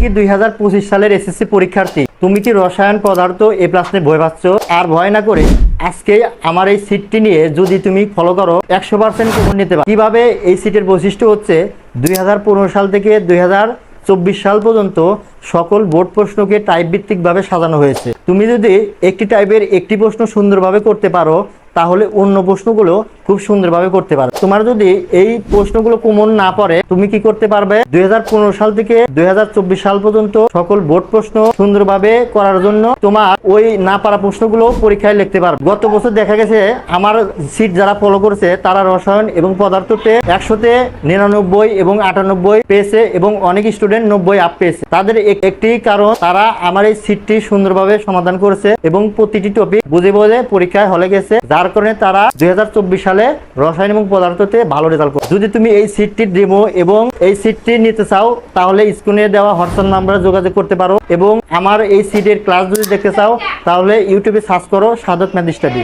কি দুই সালের এসএসসি পরীক্ষার্থী। তুমি কি রসায়ন পদার্থ এ প্লাস নিয়ে ভয় পাচ্ছ? আর ভয় না করে আজকে আমার এই সিটটি নিয়ে যদি তুমি ফলো করো, একশো পার্সেন্ট কমন নিতে পারো। কীভাবে এই সিটের বৈশিষ্ট্য হচ্ছে দুই হাজার পনেরো সাল থেকে দুই সাল পর্যন্ত সকল বোর্ড প্রশ্নকে টাইপ ভিত্তিকভাবে সাজানো হয়েছে। তুমি যদি একটি টাইপের একটি প্রশ্ন সুন্দরভাবে করতে পারো তাহলে অন্য প্রশ্নগুলো খুব সুন্দরভাবে করতে পারবে তোমার যদি এই প্রশ্নগুলো কমন না পড়ে, তুমি কি করতে পারবে? দুই সাল থেকে দুই সাল পর্যন্ত সকল বোর্ড প্রশ্ন সুন্দরভাবে করার জন্য তোমার ওই না পারা প্রশ্নগুলো পরীক্ষায় লিখতে পারবে। গত বছর দেখা গেছে আমার সিট যারা ফলো করেছে, তারা রসায়ন এবং পদার্থতে একশোতে নিরানব্বই এবং আটানব্বই পেয়েছে এবং অনেক স্টুডেন্ট নব্বই আপ পেয়েছে। তাদের একটি কারণ, তারা আমার এই সিটটি সুন্দরভাবে সমাধান করেছে এবং প্রতিটি টপিক বুঝে বুঝে পরীক্ষায় হলে গেছে, যার কারণে তারা দুই হাজার চব্বিশ সালে রসায়ন এবং পদার্থতে ভালো রেজাল্ট করে। যদি তুমি এই সিটটি ডেমো এবং এই সিটটি নিতে চাও, তাহলে স্ক্রিনে দেওয়া হোয়াটসঅ্যাপ নাম্বারে যোগাযোগ করতে পারো। এবং আমার এই সিটের ক্লাস যদি দেখতে চাও, তাহলে ইউটিউবে সার্চ করো সাদত ম্যাথ স্টাডি